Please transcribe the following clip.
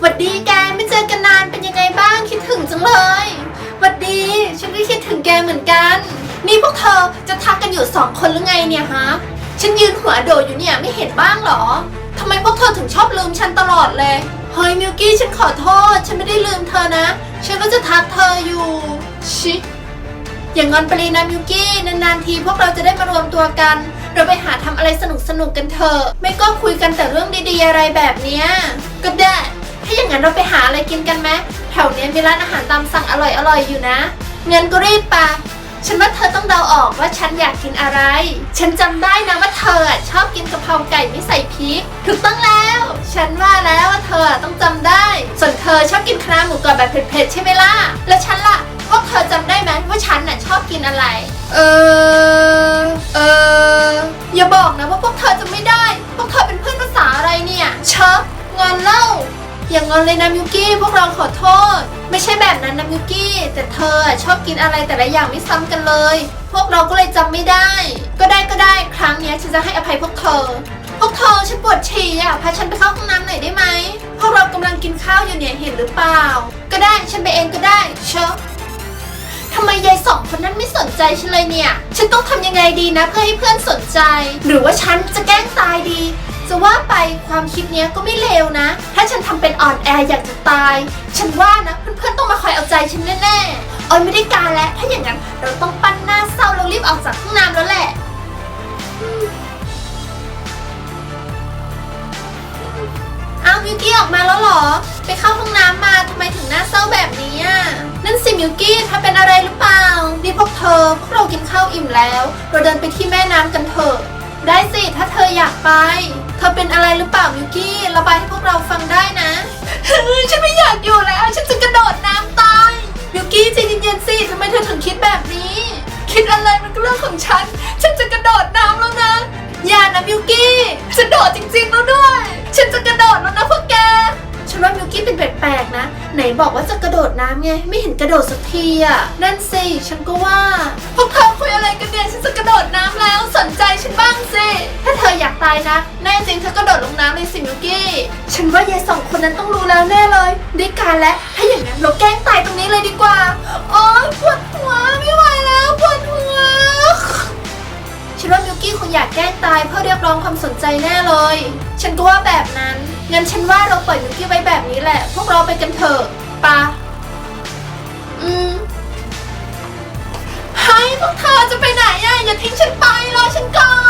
หวัดดีแกไม่เจอกันนานเป็นยังไงบ้างคิดถึงจังเลยหวัดดีฉันก็คิดถึงแกเหมือนกัน นี่พวกเธอจะทักกันอยู่สองคนหรือไงเนี่ยฮะฉันยืนหัวโดดอยู่เนี่ยไม่เห็นบ้างเหรอทำไมพวกเธอถึงชอบลืมฉันตลอดเลยเฮ้ยมิวกี้ฉันขอโทษ ฉันไม่ได้ลืมเธอนะ ฉันก็จะทักเธออยู่ชิอย่างงอนไปเลยนะมิวกี้นานๆทีพวกเราจะได้มารวมตัวกัน เราไปหาทำอะไรสนุกสนุกๆกันเถอะไม่ก็คุยกันแต่เรื่องดีๆอะไรแบบเนี้ยก็ได้ ถ้าอย่างนั้นเราไปหาอะไรกินกันไหมแถวเนี้ยมีร้านอาหารตามสั่งอร่อยๆอยู่นะเงินก็รีบไปฉันว่าเธอต้องเดาออกว่าฉันอยากกินอะไร ฉันจำได้นะว่าเธอชอบกินกะเพราไก่ไม่ใส่พริก ถูกต้องแล้ว ฉันว่าแล้วว่าเธอต้องจำได้ ส่วนเธอชอบกินคณะน้าหมูกรอบแบบเผ็ดๆใช่ไหมล่ะ แล้วฉันล่ะพวกเธอจำได้ไหมว่าฉันน่ะชอบกินอะไร เออ อย่างงอนเลยนะมิวกี้พวกเราขอโทษ ไม่ใช่แบบนั้นนะมิวกี้ แต่เธอชอบกินอะไรแต่ละอย่างไม่ซ้ำกันเลย พวกเราก็เลยจำไม่ได้ ก็ได้ก็ได้ครั้งเนี้ยฉันจะให้อภัยพวกเธอ พวกเธอฉันปวดฉี่อะพาฉันไปเข้าห้องน้ำหน่อยได้ไหมพวกเรากำลังกินข้าวอยู่เนี่ยเห็นหรือเปล่า ก็ได้ฉันไปเองก็ได้เชอะทำไมยายสองคนนั้นไม่สนใจฉันเลยเนี่ย ฉันต้องทำยังไงดีนะเพื่อให้เพื่อนสนใจ หรือว่าฉันจะแกล้งตายดี จะว่าไปความคิดเนี้ยก็ไม่เลวนะ ถ้าฉันทำเป็น อ่อยากจะตาย ฉันว่านะเพื่อนๆต้องมาคอยเอาใจฉันแน่ๆออยไม่ได้การแล้ว ถ้าอย่างนั้นเราต้องปั้นหน้าเศร้าแล้วรีบออกจากห้องน้ำแล้วแหละอ้าวมิวกี้ออกมาแล้วเหรอ ไปเข้าห้องน้ำมาทำไมถึงหน้าเศร้าแบบนี้อะนั่นสิมิวกี้ถ้าเป็นอะไรหรือเปล่านี่พวกเธอพวกเรากินข้าวอิ่มแล้ว เราเดินไปที่แม่น้ำกันเถอะ ได้สิถ้าเธออยากไป เธอเป็นอะไรหรือเปล่ามิวกี้ ของฉัน ฉันจะกระโดดน้ำแล้วนะ อย่านะมิวกี้ ฉันโดดจริงๆแล้วด้วย ฉันจะกระโดดแล้วนะพวกแก ฉันว่ามิวกี้เป็นแปลกๆนะ ไหนบอกว่าจะกระโดดน้ำไง ไม่เห็นกระโดดสักทีอะ นั่นสิ ฉันก็ว่า พวกเธอคุยอะไรกันเนี่ย ฉันจะกระโดดน้ำแล้ว สนใจฉันบ้างสิ ถ้าเธออยากตายนะ แน่จริงเธอกระโดดลงน้ำเลยสิมิวกี้ ฉันว่ายายสองคนนั้นต้องรู้แล้วแน่เลยได้การแล้ว ถ้าอย่างนั้นเราแกล้งตายตรงนี้เลยดีกว่า ล้งตายเพื่อเรียกร้องความสนใจแน่เลย ฉันก็ว่าแบบนั้น งั้นฉันว่าเราปล่อยมิวกี้ไว้แบบนี้แหละ พวกเราไปกันเถอะปะอืมให้พวกเธอจะไปไหนอะอย่าทิ้งฉันไปรอฉันก่อน